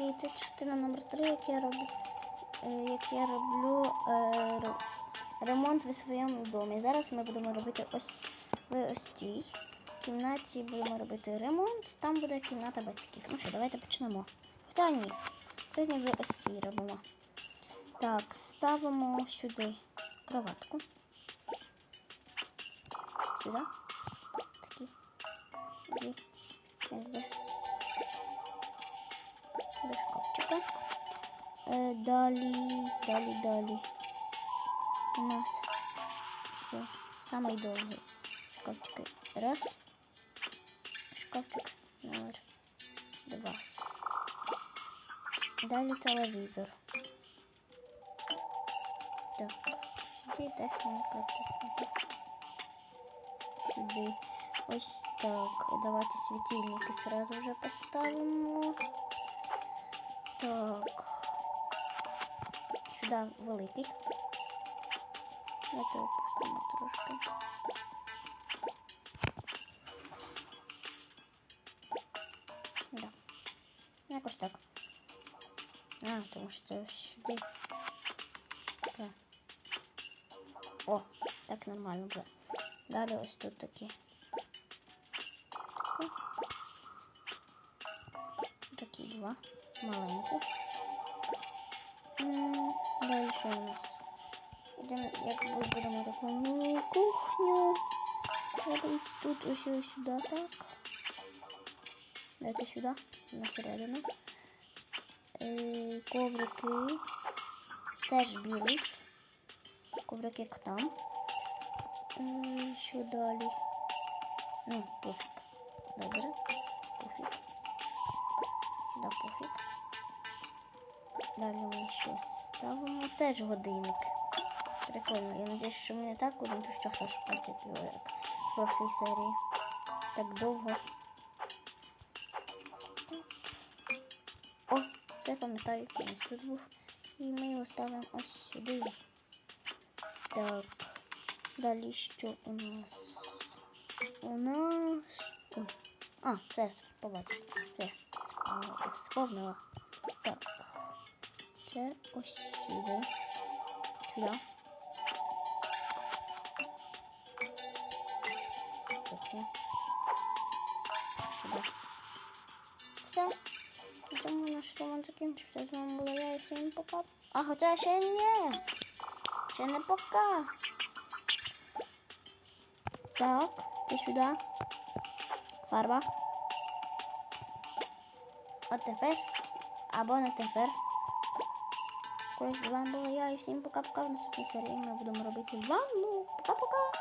і це частина номер 3, як я роблю, е, як я роблю е, ремонт в своєму домі. Зараз ми будемо робити ось в ось цій кімнаті будемо робити ремонт, там буде кімната батьків. Ну що, давайте почнемо. Хоча ні. Сьогодні в ось цій робимо. Так, ставимо сюди кроватку. Сюди. Такі. Якби. До шкафчика. Е, далі, далі, далі. У нас все. Самий довгий. Шкафчики. Раз. Шкафчик номер два. Далі телевізор. Так, сюди техніка, техніка. Сюди. Ось так. Давайте світильники сразу вже поставимо. Так. Сюди великий. Давайте опустимо трошки. Да. Якось так. А, тому що це ось сюди. Так. О, так нормально буде. Далі ось тут такі. Такі. Такі два маленьких. М, Далі що у нас? Будемо, як ми будемо таку міні-кухню робити тут ось ось сюди, так. Дайте сюди, на середину. Е, коврики теж білий. Коврик як там. Е, що далі? Ну, пофіг. Добре. Пофіг. Сюди пофіг. Далі ми що ставимо? Теж годинник. Прикольно. Я надіюсь, що ми не так будемо півчаса шукати, як в прошлій серії. Так довго. О, це пам'ятаю, ось тут був. І ми його ставимо ось сюди. Так. Далі що у нас? У нас. Ой. А, це побачив. Це wspomniała. Tak. Gdzie? Ościwy. Chwila. Kuchnia. Chyba. Chcę. Czemu nasz romantykiem? Czy chcesz mam bóle? Ja jestem poka. A chociaż się nie. Się nie poka. Tak. Coś uda. Farba. це сюди. Фарба. От тепер. Або не тепер. Ось з вами була я і всім пока-пока. В наступній серії ми будемо робити ванну. Пока-пока.